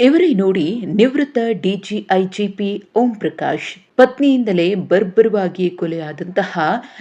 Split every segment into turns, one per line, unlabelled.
ಇವರೇ ನೋಡಿ ನಿವೃತ್ತ ಡಿಜಿಐಜಿಪಿ ಓಂ ಪ್ರಕಾಶ್ ಪತ್ನಿಯಿಂದಲೇ ಬರ್ಬರವಾಗಿ ಕೊಲೆಯಾದಂತಹ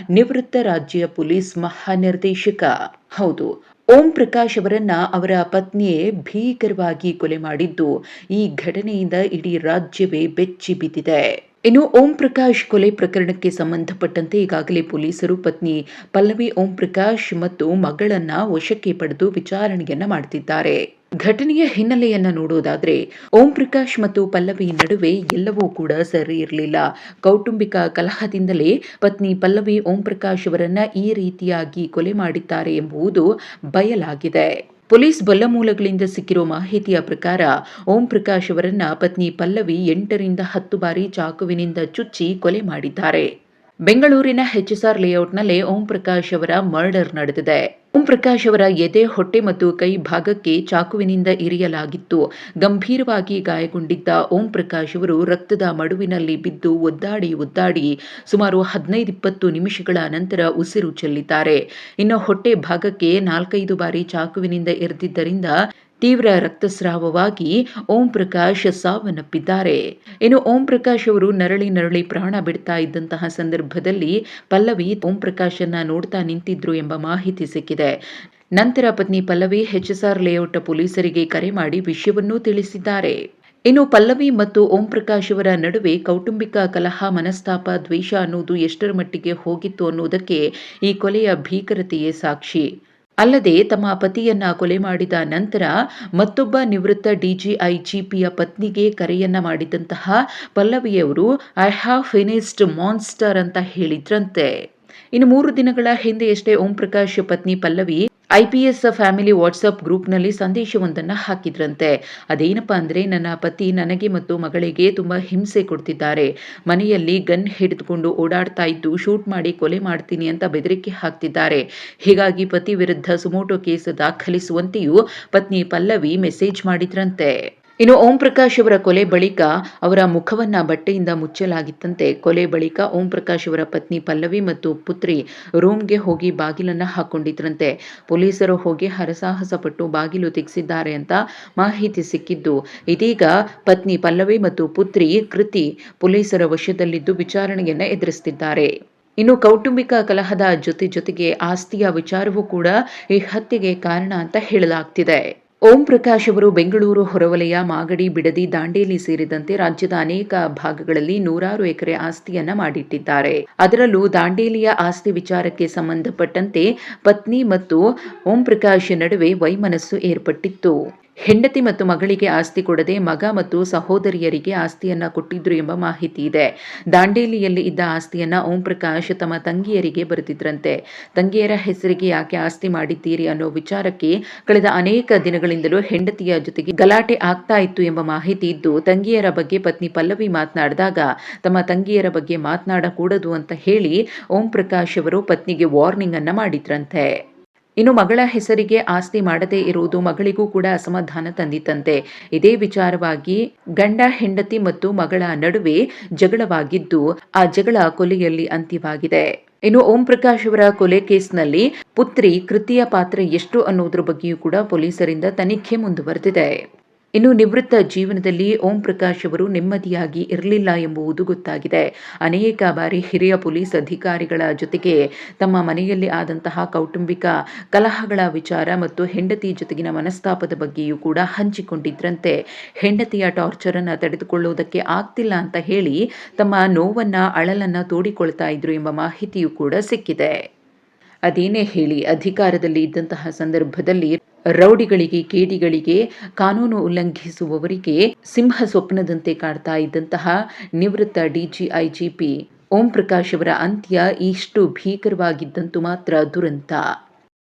ನಿವೃತ್ತ ರಾಜ್ಯ ಪೊಲೀಸ್ ಮಹಾನಿರ್ದೇಶಕ. ಹೌದು ಓಂ ಪ್ರಕಾಶ್ ಅವರನ್ನ ಅವರ ಪತ್ನಿಯೇ ಭೀಕರವಾಗಿ ಕೊಲೆ ಮಾಡಿದ್ದು ಈ ಘಟನೆಯಿಂದ ಇಡೀ ರಾಜ್ಯವೇ ಬೆಚ್ಚಿ ಬಿದ್ದಿದೆ. ಇನ್ನು ಓಂ ಪ್ರಕಾಶ್ ಕೊಲೆ ಪ್ರಕರಣಕ್ಕೆ ಸಂಬಂಧಪಟ್ಟಂತೆ ಈಗಾಗಲೇ ಪೊಲೀಸರು ಪತ್ನಿ ಪಲ್ಲವಿ ಓಂ ಪ್ರಕಾಶ್ ಮತ್ತು ಮಗಳನ್ನ ವಶಕ್ಕೆ ಪಡೆದು ವಿಚಾರಣೆಯನ್ನ ಮಾಡುತ್ತಿದ್ದಾರೆ ಘಟನೆಯ ಹಿನ್ನೆಲೆಯನ್ನ ನೋಡುವುದಾದ್ರೆ ಓಂ ಪ್ರಕಾಶ್ ಮತ್ತು ಪಲ್ಲವಿ ನಡುವೆ ಎಲ್ಲವೂ ಕೂಡ ಸರಿ ಇರಲಿಲ್ಲ. ಕೌಟುಂಬಿಕ ಕಲಹದಿಂದಲೇ ಪತ್ನಿ ಪಲ್ಲವಿ ಓಂ ಪ್ರಕಾಶ್ ಅವರನ್ನ ಈ ರೀತಿಯಾಗಿ ಕೊಲೆ ಮಾಡಿದ್ದಾರೆ ಎಂಬುದು ಬಯಲಾಗಿದೆ. ಪೊಲೀಸ್ ಬಲ್ಲ ಮೂಲಗಳಿಂದ ಸಿಕ್ಕಿರುವ ಮಾಹಿತಿಯ ಪ್ರಕಾರ ಓಂ ಪ್ರಕಾಶ್ ಅವರನ್ನ ಪತ್ನಿ ಪಲ್ಲವಿ ಎಂಟರಿಂದ ಹತ್ತು ಬಾರಿ ಚಾಕುವಿನಿಂದ ಚುಚ್ಚಿ ಕೊಲೆ ಮಾಡಿದ್ದಾರೆ. ಬೆಂಗಳೂರಿನ ಹೆಚ್ಎಸ್ಆರ್ ಲೇಔಟ್ನಲ್ಲಿ ಓಂ ಪ್ರಕಾಶ್ ಅವರ ಮರ್ಡರ್ ನಡೆದಿದೆ. ಓಂ ಪ್ರಕಾಶ್ ಅವರ ಎದೆ, ಹೊಟ್ಟೆ ಮತ್ತು ಕೈ ಭಾಗಕ್ಕೆ ಚಾಕುವಿನಿಂದ ಇರಿಯಲಾಗಿತ್ತು. ಗಂಭೀರವಾಗಿ ಗಾಯಗೊಂಡಿದ್ದ ಓಂ ಪ್ರಕಾಶ್ ಅವರು ರಕ್ತದ ಮಡುವಿನಲ್ಲಿ ಬಿದ್ದು ಒದ್ದಾಡಿ ಒದ್ದಾಡಿ ಸುಮಾರು ಹದಿನೈದು, ಇಪ್ಪತ್ತು ನಿಮಿಷಗಳ ನಂತರ ಉಸಿರು ಚೆಲ್ಲಿದ್ದಾರೆ. ಇನ್ನು ಹೊಟ್ಟೆ ಭಾಗಕ್ಕೆ ನಾಲ್ಕೈದು ಬಾರಿ ಚಾಕುವಿನಿಂದ ಎರೆದಿದ್ದರಿಂದ ತೀವ್ರ ರಕ್ತಸ್ರಾವವಾಗಿ ಓಂ ಪ್ರಕಾಶ್ ಸಾವನ್ನಪ್ಪಿದ್ದಾರೆ. ಇನ್ನು ಓಂ ಪ್ರಕಾಶ್ ಅವರು ನರಳಿ ನರಳಿ ಪ್ರಾಣ ಬಿಡ್ತಾ ಇದ್ದಂತಹ ಸಂದರ್ಭದಲ್ಲಿ ಪಲ್ಲವಿ ಓಂ ಪ್ರಕಾಶನ್ನ ನೋಡ್ತಾ ನಿಂತಿದ್ರು ಎಂಬ ಮಾಹಿತಿ ಸಿಕ್ಕಿದೆ. ನಂತರ ಪತ್ನಿ ಪಲ್ಲವಿ ಎಚ್ಎಸ್ಆರ್ ಲೇಔಟ್ ಪೊಲೀಸರಿಗೆ ಕರೆ ಮಾಡಿ ವಿಷಯವನ್ನೂ ತಿಳಿಸಿದ್ದಾರೆ. ಇನ್ನು ಪಲ್ಲವಿ ಮತ್ತು ಓಂ ಪ್ರಕಾಶ್ ಅವರ ನಡುವೆ ಕೌಟುಂಬಿಕ ಕಲಹ, ಮನಸ್ತಾಪ, ದ್ವೇಷ ಅನ್ನೋದು ಎಷ್ಟರ ಮಟ್ಟಿಗೆ ಹೋಗಿತ್ತು ಅನ್ನೋದಕ್ಕೆ ಈ ಕೊಲೆಯ ಭೀಕರತೆಯೇ ಸಾಕ್ಷಿ. ಅಲ್ಲದೆ ತಮ್ಮ ಪತಿಯನ್ನ ಕೊಲೆ ಮಾಡಿದ ನಂತರ ಮತ್ತೊಬ್ಬ ನಿವೃತ್ತ ಡಿಜಿಐ ಜಿಪಿಯ ಪತ್ನಿಗೆ ಕರೆಯನ್ನ ಮಾಡಿದಂತಹ ಪಲ್ಲವಿಯವರು ಐ ಹ್ಯಾವ್ ಫಿನಿಸ್ಡ್ ಮಾನ್ಸ್ಟರ್ ಅಂತ ಹೇಳಿದ್ರಂತೆ. ಇನ್ನು ಮೂರು ದಿನಗಳ ಹಿಂದೆಯಷ್ಟೇ ಓಂ ಪ್ರಕಾಶ್ ಪತ್ನಿ ಪಲ್ಲವಿ ಐಪಿಎಸ್ ಫ್ಯಾಮಿಲಿ ವಾಟ್ಸಪ್ ಗ್ರೂಪ್ನಲ್ಲಿ ಸಂದೇಶವೊಂದನ್ನು ಹಾಕಿದ್ರಂತೆ. ಅದೇನಪ್ಪ ಅಂದರೆ ನನ್ನ ಪತಿ ನನಗೆ ಮತ್ತು ಮಗಳಿಗೆ ತುಂಬ ಹಿಂಸೆ ಕೊಡ್ತಿದ್ದಾರೆ. ಮನೆಯಲ್ಲಿ ಗನ್ ಹಿಡಿದುಕೊಂಡು ಓಡಾಡ್ತಾ ಇದ್ದು ಶೂಟ್ ಮಾಡಿ ಕೊಲೆ ಮಾಡ್ತೀನಿ ಅಂತ ಬೆದರಿಕೆ ಹಾಕ್ತಿದ್ದಾರೆ. ಹೀಗಾಗಿ ಪತಿ ವಿರುದ್ಧ ಸುಮೋಟೋ ಕೇಸ್ ದಾಖಲಿಸುವಂತೆಯೂ ಪತ್ನಿ ಪಲ್ಲವಿ ಮೆಸೇಜ್ ಮಾಡಿದ್ರಂತೆ. ಇನ್ನು ಓಂ ಪ್ರಕಾಶ್ ಅವರ ಕೊಲೆ ಬಳಿಕ ಅವರ ಮುಖವನ್ನ ಬಟ್ಟೆಯಿಂದ ಮುಚ್ಚಲಾಗಿತ್ತಂತೆ. ಕೊಲೆ ಬಳಿಕ ಓಂ ಪ್ರಕಾಶ್ ಅವರ ಪತ್ನಿ ಪಲ್ಲವಿ ಮತ್ತು ಪುತ್ರಿ ರೂಮ್ಗೆ ಹೋಗಿ ಬಾಗಿಲನ್ನ ಹಾಕೊಂಡಿದ್ರಂತೆ. ಪೊಲೀಸರು ಹೋಗಿ ಹರಸಾಹಸ ಪಟ್ಟು ಬಾಗಿಲು ತೆಗೆಸಿದ್ದಾರೆ ಅಂತ ಮಾಹಿತಿ ಸಿಕ್ಕಿದ್ದು. ಇದೀಗ ಪತ್ನಿ ಪಲ್ಲವಿ ಮತ್ತು ಪುತ್ರಿ ಕೃತಿ ಪೊಲೀಸರ ವಶದಲ್ಲಿದ್ದು ವಿಚಾರಣೆಯನ್ನ ಎದುರಿಸುತ್ತಿದ್ದಾರೆ ಇನ್ನು ಕೌಟುಂಬಿಕ ಕಲಹದ ಜೊತೆ ಜೊತೆಗೆ ಆಸ್ತಿಯ ವಿಚಾರವೂ ಕೂಡ ಈ ಹತ್ಯೆಗೆ ಕಾರಣ ಅಂತ ಹೇಳಲಾಗ್ತಿದೆ. ಓಂ ಪ್ರಕಾಶ್ ಅವರು ಬೆಂಗಳೂರು ಹೊರವಲಯ, ಮಾಗಡಿ, ಬಿಡದಿ, ದಾಂಡೇಲಿ ಸೇರಿದಂತೆ ರಾಜ್ಯದ ಅನೇಕ ಭಾಗಗಳಲ್ಲಿ ನೂರಾರು ಎಕರೆ ಆಸ್ತಿಯನ್ನ ಮಾಡಿಟ್ಟಿದ್ದಾರೆ. ಅದರಲ್ಲೂ ದಾಂಡೇಲಿಯ ಆಸ್ತಿ ವಿಚಾರಕ್ಕೆ ಸಂಬಂಧಪಟ್ಟಂತೆ ಪತ್ನಿ ಮತ್ತು ಓಂ ಪ್ರಕಾಶ್ ನಡುವೆ ವೈಮನಸ್ಸು ಏರ್ಪಟ್ಟಿತ್ತು. ಹೆಂಡತಿ ಮತ್ತು ಮಗಳಿಗೆ ಆಸ್ತಿ ಕೊಡದೆ ಮಗ ಮತ್ತು ಸಹೋದರಿಯರಿಗೆ ಆಸ್ತಿಯನ್ನ ಕೊಟ್ಟಿದ್ರು ಎಂಬ ಮಾಹಿತಿ ಇದೆ. ದಾಂಡೇಲಿಯಲ್ಲಿ ಇದ್ದ ಆಸ್ತಿಯನ್ನ ಓಂ ಪ್ರಕಾಶ್ ತಮ್ಮ ತಂಗಿಯರಿಗೆ ಬರೆದಿದ್ರಂತೆ. ತಂಗಿಯರ ಹೆಸರಿಗೆ ಯಾಕೆ ಆಸ್ತಿ ಮಾಡಿದ್ದೀರಿ ಅನ್ನೋ ವಿಚಾರಕ್ಕೆ ಕಳೆದ ಅನೇಕ ದಿನಗಳಿಂದಲೂ ಹೆಂಡತಿಯ ಜೊತೆಗೆ ಗಲಾಟೆ ಆಗ್ತಾ ಇತ್ತು ಎಂಬ ಮಾಹಿತಿ ಇದ್ದು, ತಂಗಿಯರ ಬಗ್ಗೆ ಪತ್ನಿ ಪಲ್ಲವಿ ಮಾತನಾಡಿದಾಗ, ತಮ್ಮ ತಂಗಿಯರ ಬಗ್ಗೆ ಮಾತನಾಡಕೂಡದು ಅಂತ ಹೇಳಿ ಓಂ ಪ್ರಕಾಶ್ ಅವರು ಪತ್ನಿಗೆ ವಾರ್ನಿಂಗ್ ಅನ್ನ ಮಾಡಿದ್ರಂತೆ. ಇನ್ನು ಮಗಳ ಹೆಸರಿಗೆ ಆಸ್ತಿ ಮಾಡದೇ ಇರುವುದು ಮಗಳಿಗೂ ಕೂಡ ಅಸಮಾಧಾನ ತಂದಿತಂತೆ ಇದೇ ವಿಚಾರವಾಗಿ ಗಂಡ, ಹೆಂಡತಿ ಮತ್ತು ಮಗಳ ನಡುವೆ ಜಗಳವಾಗಿದ್ದು, ಆ ಜಗಳ ಕೊಲೆಯಲ್ಲಿ ಅಂತ್ಯವಾಗಿದೆ. ಇನ್ನು ಓಂ ಪ್ರಕಾಶ್ ಅವರ ಕೊಲೆ ಕೇಸ್ನಲ್ಲಿ ಪುತ್ರಿ ಕೃತಿಯ ಪಾತ್ರ ಎಷ್ಟು ಅನ್ನೋದ್ರ ಬಗ್ಗೆಯೂ ಕೂಡ ಪೊಲೀಸರಿಂದ ತನಿಖೆ ಮುಂದುವರೆದಿದೆ. ಇನ್ನು ನಿವೃತ್ತ ಜೀವನದಲ್ಲಿ ಓಂ ಪ್ರಕಾಶ್ ಅವರು ನೆಮ್ಮದಿಯಾಗಿ ಇರಲಿಲ್ಲ ಎಂಬುದು ಗೊತ್ತಾಗಿದೆ. ಅನೇಕ ಬಾರಿ ಹಿರಿಯ ಪೊಲೀಸ್ ಅಧಿಕಾರಿಗಳ ಜೊತೆಗೆ ತಮ್ಮ ಮನೆಯಲ್ಲಿ ಆದಂತಹ ಕೌಟುಂಬಿಕ ಕಲಹಗಳ ವಿಚಾರ ಮತ್ತು ಹೆಂಡತಿ ಜೊತೆಗಿನ ಮನಸ್ತಾಪದ ಬಗ್ಗೆಯೂ ಕೂಡ ಹಂಚಿಕೊಂಡಿದ್ರಂತೆ. ಹೆಂಡತಿಯ ಟಾರ್ಚರ್ ಅನ್ನು ತಡೆದುಕೊಳ್ಳುವುದಕ್ಕೆ ಆಗ್ತಿಲ್ಲ ಅಂತ ಹೇಳಿ ತಮ್ಮ ನೋವನ್ನ, ಅಳಲನ್ನ ತೋಡಿಕೊಳ್ತಾ ಇದ್ರು ಎಂಬ ಮಾಹಿತಿಯೂ ಕೂಡ ಸಿಕ್ಕಿದೆ. ಅದೇನೇ ಹೇಳಿ, ಅಧಿಕಾರದಲ್ಲಿ ಇದ್ದಂತಹ ಸಂದರ್ಭದಲ್ಲಿ ರೌಡಿಗಳಿಗೆ, ಕೇಡಿಗಳಿಗೆ, ಕಾನೂನು ಉಲ್ಲಂಘಿಸುವವರಿಗೆ ಸಿಂಹ ಸ್ವಪ್ನದಂತೆ ಕಾಡ್ತಾ ಇದ್ದಂತಹ ನಿವೃತ್ತ ಡಿಜಿಐಜಿಪಿ ಓಂ ಪ್ರಕಾಶ್ ಅವರ ಅಂತ್ಯ ಇಷ್ಟು ಭೀಕರವಾಗಿದ್ದಂತೂ ಮಾತ್ರ ದುರಂತ.